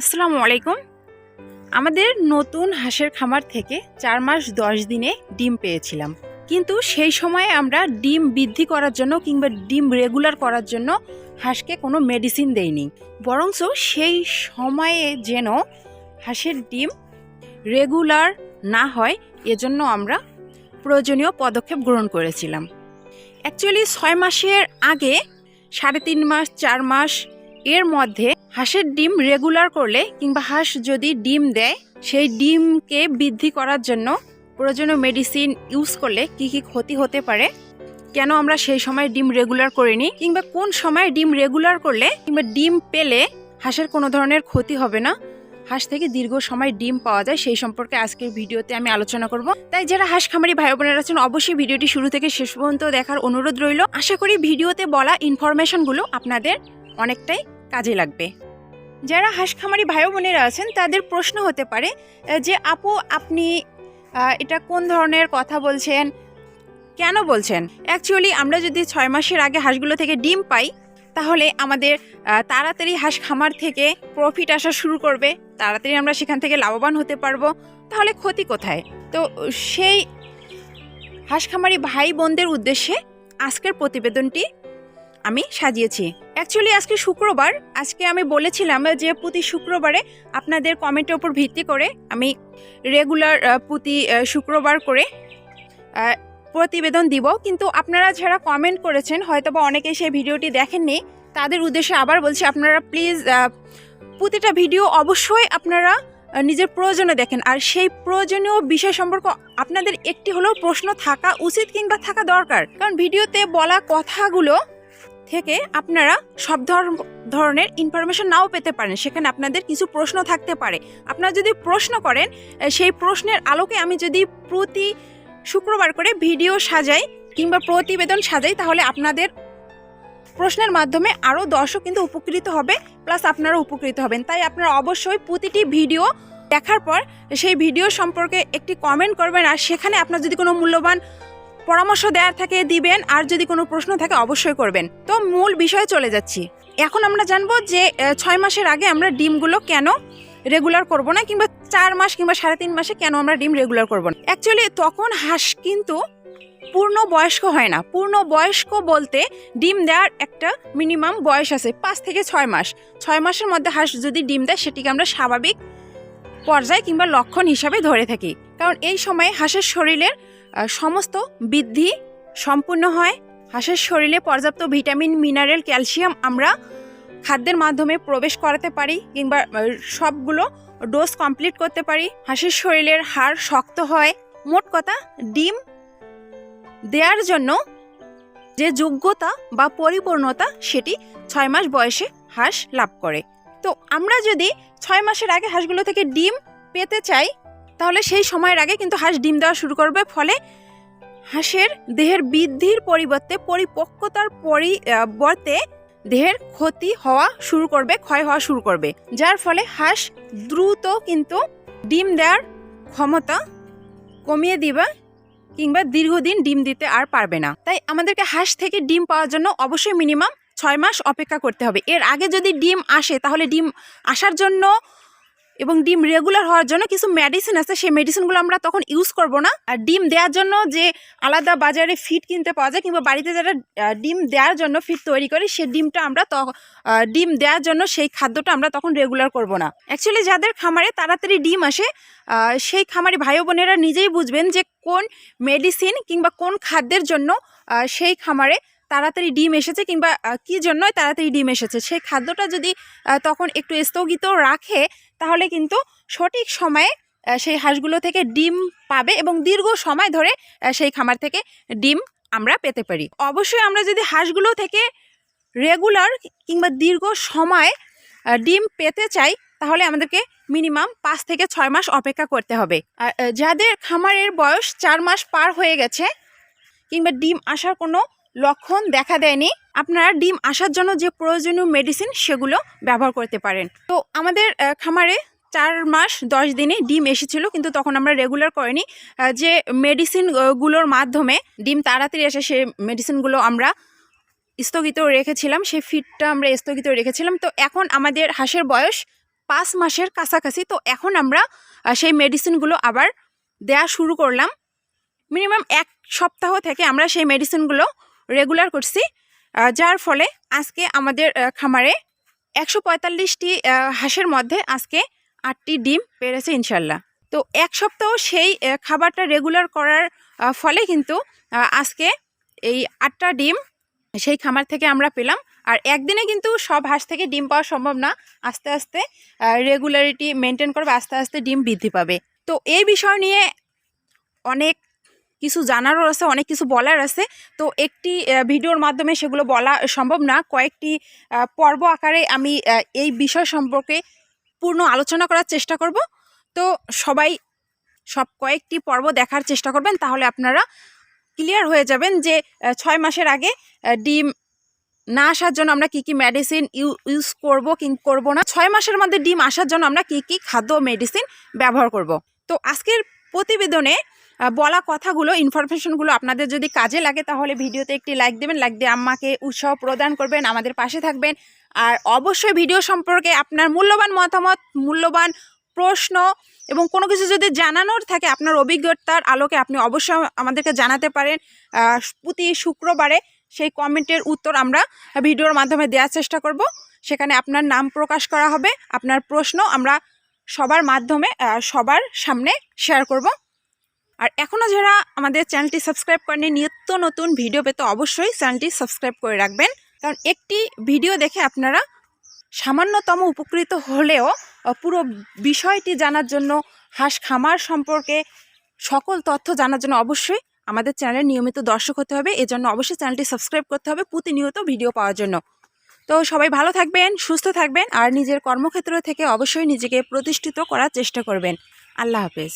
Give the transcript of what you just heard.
আসসালামু আলাইকুম। আমাদের নতুন হাঁসের খামার থেকে চার মাস দশ দিনে ডিম পেয়েছিলাম। কিন্তু সেই সময়ে আমরা ডিম বৃদ্ধি করার জন্য কিংবা ডিম রেগুলার করার জন্য হাঁসকে কোনো মেডিসিন দেইনি। বরঞ্চ সেই সময়ে যেন হাঁসের ডিম রেগুলার না হয়, এজন্য আমরা প্রয়োজনীয় পদক্ষেপ গ্রহণ করেছিলাম। অ্যাকচুয়ালি ছয় মাসের আগে সাড়ে তিন মাস, চার মাস এর মধ্যে হাঁসের ডিম রেগুলার করলে কিংবা হাঁস যদি ডিম দেয়, সেই ডিমকে বৃদ্ধি করার জন্য প্রয়োজনীয় মেডিসিন ইউজ করলে কি কি ক্ষতি হতে পারে? কেন আমরা সেই সময় ডিম রেগুলার করিনি? কিংবা কোন সময় ডিম রেগুলার করলে কিংবা ডিম পেলে হাঁসের কোনো ধরনের ক্ষতি হবে না? হাঁস থেকে দীর্ঘ সময় ডিম পাওয়া যায়, সেই সম্পর্কে আজকের ভিডিওতে আমি আলোচনা করব। তাই যারা হাঁস খামারি ভাই বোনেরা আছেন, অবশ্যই ভিডিওটি শুরু থেকে শেষ পর্যন্ত দেখার অনুরোধ রইল। আশা করি ভিডিওতে বলা ইনফরমেশনগুলো আপনাদের অনেকটাই কাজে লাগবে। যারা হাঁস খামারি ভাই বোনেরা আছেন, তাদের প্রশ্ন হতে পারে যে আপু, আপনি এটা কোন ধরনের কথা বলছেন? কেন বলছেন? অ্যাকচুয়ালি আমরা যদি ছয় মাসের আগে হাঁসগুলো থেকে ডিম পাই, তাহলে আমাদের তাড়াতাড়ি হাঁস খামার থেকে প্রফিট আসা শুরু করবে, তাড়াতাড়ি আমরা সেখান থেকে লাভবান হতে পারব, তাহলে ক্ষতি কোথায়? তো সেই হাঁস খামারি ভাই বোনদের উদ্দেশ্যে আজকের প্রতিবেদনটি আমি সাজিয়েছি। অ্যাকচুয়ালি আজকে শুক্রবার। আজকে আমি বলেছিলাম যে প্রতি শুক্রবারে আপনাদের কমেন্টের উপর ভিত্তি করে আমি রেগুলার প্রতি শুক্রবার করে প্রতিবেদন দিব। কিন্তু আপনারা যারা কমেন্ট করেছেন হয়তো বা অনেকে সেই ভিডিওটি দেখেননি, তাদের উদ্দেশ্যে আবার বলছি, আপনারা প্লিজ প্রতিটা ভিডিও অবশ্যই আপনারা নিজের প্রয়োজনে দেখেন। আর সেই প্রয়োজনীয় বিষয় সম্পর্ক আপনাদের একটি হলেও প্রশ্ন থাকা উচিত কিংবা থাকা দরকার। কারণ ভিডিওতে বলা কথাগুলো থেকে আপনারা সব ধর- ধরনের ইনফরমেশন নাও পেতে পারেন। সেখানে আপনাদের কিছু প্রশ্ন থাকতে পারে। আপনারা যদি প্রশ্ন করেন সেই প্রশ্নের আলোকে আমি যদি প্রতি শুক্রবার করে ভিডিও সাজাই কিংবা প্রতিবেদন সাজাই, তাহলে আপনাদের প্রশ্নের মাধ্যমে আরও দর্শক কিন্তু উপকৃত হবে প্লাস আপনারা উপকৃত হবেন। তাই আপনারা অবশ্যই প্রতিটি ভিডিও দেখার পর সেই ভিডিও সম্পর্কে একটি কমেন্ট করবেন, আর সেখানে আপনার যদি কোনো মূল্যবান পরামর্শ দেওয়ার থাকে, দিবেন। আর যদি কোনো প্রশ্ন থাকে, অবশ্যই করবেন। তো মূল বিষয়ে চলে যাচ্ছি। এখন আমরা জানব যে ছয় মাসের আগে আমরা ডিমগুলো কেন রেগুলার করব না? কিংবা চার মাস কিংবা সাড়ে তিন মাসে কেন আমরা ডিম রেগুলার করব না? অ্যাকচুয়ালি তখন হাঁস কিন্তু পূর্ণ বয়স্ক হয় না। পূর্ণ বয়স্ক বলতে ডিম দেওয়ার একটা মিনিমাম বয়স আছে, পাঁচ থেকে ছয় মাস। ছয় মাসের মধ্যে হাঁস যদি ডিম দেয়, সেটিকে আমরা স্বাভাবিক পর্যায় কিংবা লক্ষণ হিসাবে ধরে থাকি। কারণ এই সময়ে হাঁসের শরীরের সমস্ত বৃদ্ধি সম্পূর্ণ হয়। হাঁসের শরীরে পর্যাপ্ত ভিটামিন, মিনারেল, ক্যালসিয়াম আমরা খাদ্যের মাধ্যমে প্রবেশ করাতে পারি কিংবা সবগুলো ডোজ কমপ্লিট করতে পারি। হাঁসের শরীরের হাড় শক্ত হয়। মোট কথা, ডিম দেওয়ার জন্য যে যোগ্যতা বা পরিপূর্ণতা সেটি ছয় মাস বয়সে হাঁস লাভ করে। তো আমরা যদি ছয় মাসের আগে হাঁসগুলো থেকে ডিম পেতে চাই তাহলে সেই সময়ের আগে কিন্তু হাঁস ডিম দেওয়া শুরু করবে, ফলে হাঁসের দেহের বৃদ্ধির পরিবর্তে পরিপক্কতার পরিবর্তে দেহের ক্ষতি হওয়া শুরু করবে, ক্ষয় হওয়া শুরু করবে। যার ফলে হাঁস দ্রুত কিন্তু ডিম দেওয়ার ক্ষমতা কমিয়ে দিবে কিংবা দীর্ঘদিন ডিম দিতে আর পারবে না। তাই আমাদেরকে হাঁস থেকে ডিম পাওয়ার জন্য অবশ্যই মিনিমাম ছয় মাস অপেক্ষা করতে হবে। এর আগে যদি ডিম আসে, তাহলে ডিম আসার জন্য এবং ডিম রেগুলার হওয়ার জন্য কিছু মেডিসিন আছে, সেই মেডিসিনগুলো আমরা তখন ইউজ করব না। আর ডিম দেওয়ার জন্য যে আলাদা বাজারে ফিড কিনতে পাওয়া যায় কিংবা বাড়িতে যারা ডিম দেওয়ার জন্য ফিড তৈরি করি সেই ডিমটা আমরা ডিম দেওয়ার জন্য সেই খাদ্যটা আমরা তখন রেগুলার করব না। অ্যাকচুয়ালি যাদের খামারে তাড়াতাড়ি ডিম আসে সেই খামারি ভাই বোনেরা নিজেই বুঝবেন যে কোন মেডিসিন কিংবা কোন খাদ্যের জন্য সেই খামারে তাড়াতাড়ি ডিম এসেছে কিংবা কি জন্যই তাড়াতাড়ি ডিম এসেছে? সেই খাদ্যটা যদি তখন একটু স্থগিত রাখে, তাহলে কিন্তু সঠিক সময়ে সেই হাঁসগুলো থেকে ডিম পাবে এবং দীর্ঘ সময় ধরে সেই খামার থেকে ডিম আমরা পেতে পারি। অবশ্যই আমরা যদি হাঁসগুলো থেকে রেগুলার কিংবা দীর্ঘ সময় ডিম পেতে চাই, তাহলে আমাদেরকে মিনিমাম পাঁচ থেকে ছয় মাস অপেক্ষা করতে হবে। আর যাদের খামারের বয়স চার মাস পার হয়ে গেছে, কিংবা ডিম আসার কোনো লক্ষণ দেখা দেয়নি। আপনারা ডিম আসার জন্য যে প্রয়োজনীয় মেডিসিন সেগুলো ব্যবহার করতে পারেন। তো আমাদের খামারে চার মাস দশ দিনে ডিম এসেছিল, কিন্তু তখন আমরা রেগুলার করিনি যে মেডিসিনগুলোর মাধ্যমে ডিম তাড়াতাড়ি এসে সে মেডিসিনগুলো আমরা স্থগিত রেখেছিলাম, সেই ফিডটা আমরা স্থগিত রেখেছিলাম। তো এখন আমাদের হাঁসের বয়স পাঁচ মাসের কাছাকাছি, তো এখন আমরা সেই মেডিসিনগুলো আবার দেয়া শুরু করলাম। মিনিমাম এক সপ্তাহ থেকে আমরা সেই মেডিসিনগুলো রেগুলার করছি যার ফলে আজকে আমাদের খামারে একশো পঁয়তাল্লিশটি হাঁসের মধ্যে আজকে আটটি ডিম পেরেছে ইনশাল্লাহ। তো এক সপ্তাহ সেই খাবারটা রেগুলার করার ফলে কিন্তু আজকে এই আটটা ডিম সেই খামার থেকে আমরা পেলাম। আর একদিনে কিন্তু সব হাঁস থেকে ডিম পাওয়া সম্ভব না। আস্তে আস্তে রেগুলারিটি মেনটেন করবে, আস্তে আস্তে ডিম বৃদ্ধি পাবে। তো এই বিষয় নিয়ে অনেক কিছু জানারও আছে, অনেক কিছু বলার আছে। তো একটি ভিডিওর মাধ্যমে সেগুলো বলা সম্ভব না। কয়েকটি পর্ব আকারে আমি এই বিষয় সম্পর্কে পূর্ণ আলোচনা করার চেষ্টা করব। তো সবাই সব কয়েকটি পর্ব দেখার চেষ্টা করবেন, তাহলে আপনারা ক্লিয়ার হয়ে যাবেন যে ছয় মাসের আগে ডিম না আসার জন্য আমরা কি কি মেডিসিন ইউজ করব কি করব না। ছয় মাসের মধ্যে ডিম আসার জন্য আমরা কি কি খাদ্য মেডিসিন ব্যবহার করব। তো আজকের প্রতিবেদনে বলা কথাগুলো ইনফরমেশনগুলো আপনাদের যদি কাজে লাগে, তাহলে ভিডিওতে একটি লাইক দেবেন লাইক দিয়ে আম্মাকে উৎসাহ প্রদান করবেন, আমাদের পাশে থাকবেন। আর অবশ্যই ভিডিও সম্পর্কে আপনার মূল্যবান মতামত, মূল্যবান প্রশ্ন এবং কোনো কিছু যদি জানানোর থাকে, আপনার অভিজ্ঞতার আলোকে আপনি অবশ্যই আমাদেরকে জানাতে পারেন। প্রতি শুক্রবারে সেই কমেন্টের উত্তর আমরা ভিডিওর মাধ্যমে দেওয়ার চেষ্টা করব। সেখানে আপনার নাম প্রকাশ করা হবে, আপনার প্রশ্ন আমরা সবার মাধ্যমে সবার সামনে শেয়ার করব। আর এখনও যারা আমাদের চ্যানেলটি সাবস্ক্রাইব করেনি নিত্য নতুন ভিডিও পেতে অবশ্যই চ্যানেলটি সাবস্ক্রাইব করে রাখবেন। কারণ একটি ভিডিও দেখে আপনারা সামান্যতম উপকৃত হলেও পুরো বিষয়টি জানার জন্য, হাঁস খামার সম্পর্কে সকল তথ্য জানার জন্য অবশ্যই আমাদের চ্যানেলে নিয়মিত দর্শক হতে হবে। এজন্য অবশ্যই চ্যানেলটি সাবস্ক্রাইব করতে হবে প্রতিনিয়ত ভিডিও পাওয়ার জন্য। তো সবাই ভালো থাকবেন, সুস্থ থাকবেন, আর নিজের কর্মক্ষেত্র থেকে অবশ্যই নিজেকে প্রতিষ্ঠিত করার চেষ্টা করবেন। আল্লাহ হাফেজ।